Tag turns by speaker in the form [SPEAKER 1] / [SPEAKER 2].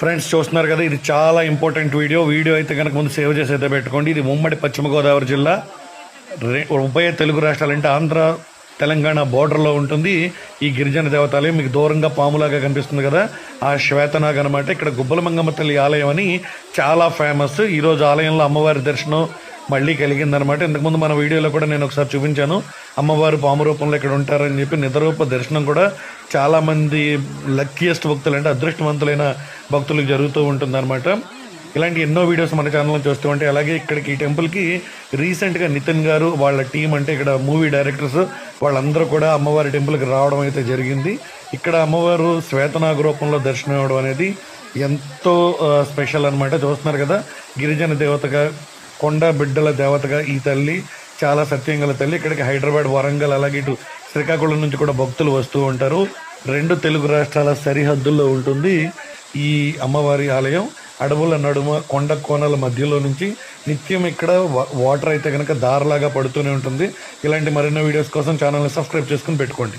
[SPEAKER 1] Friends చూస్తున్నారు కదా ఇది చాలా ఇంపార్టెంట్ వీడియో వీడియో అయితే కనుక ముందు సేవ్ చేసి అయితే పెట్టుకోండి. ఇది ఉమ్మడి పశ్చిమ గోదావరి జిల్లా. ఉభయ తెలుగు రాష్ట్రాలు అంటే ఆంధ్ర తెలంగాణ బోర్డర్లో ఉంటుంది. ఈ గిరిజన దేవతాలయం మీకు దూరంగా పాములాగా కనిపిస్తుంది కదా. ఆ శ్వేతనాగ్ అనమాట ఇక్కడ గుబ్బలమంగమ్మ తల్లి ఆలయం అని చాలా ఫేమస్ ఈరోజు ఆలయంలో అమ్మవారి దర్శనం మళ్ళీ కలిగిందనమాట ఇంతకుముందు మన వీడియోలో కూడా నేను ఒకసారి చూపించాను. అమ్మవారు పాము రూపంలో ఇక్కడ ఉంటారని చెప్పి నిద్రరూప దర్శనం కూడా చాలామంది లక్కీయెస్ట్ భక్తులు అంటే అదృష్టవంతులైన భక్తులకు జరుగుతూ ఉంటుందన్నమాట. ఇలాంటి ఎన్నో వీడియోస్ మన ఛానల్లో చూస్తూ ఉంటాయి అలాగే ఇక్కడికి ఈ టెంపుల్కి రీసెంట్గా నితిన్ గారు వాళ్ళ టీం అంటే ఇక్కడ మూవీ డైరెక్టర్స్ వాళ్ళందరూ కూడా అమ్మవారి టెంపుల్కి రావడం అయితే జరిగింది. ఇక్కడ అమ్మవారు శ్వేతనాగ రూపంలో దర్శనం ఇవ్వడం అనేది ఎంతో స్పెషల్ అనమాట చూస్తున్నారు కదా గిరిజన దేవతగా కొండ బిడ్డల దేవతగా ఈ తల్లి చాలా సత్యం గల తల్లి. ఇక్కడికి హైదరాబాద్ వరంగల్ అలాగే ఇటు శ్రీకాకుళం నుంచి కూడా భక్తులు వస్తూ ఉంటారు. రెండు తెలుగు రాష్ట్రాల సరిహద్దుల్లో ఉంటుంది ఈ అమ్మవారి ఆలయం. అడవుల నడుమ కొండ కోనల మధ్యలో నుంచి నిత్యం ఇక్కడ వా- వాటర్ అయితే కనుక దారలాగా పడుతూనే ఉంటుంది. ఇలాంటి మరిన్నో వీడియోస్ కోసం ఛానల్ని సబ్స్క్రైబ్ చేసుకుని పెట్టుకోండి.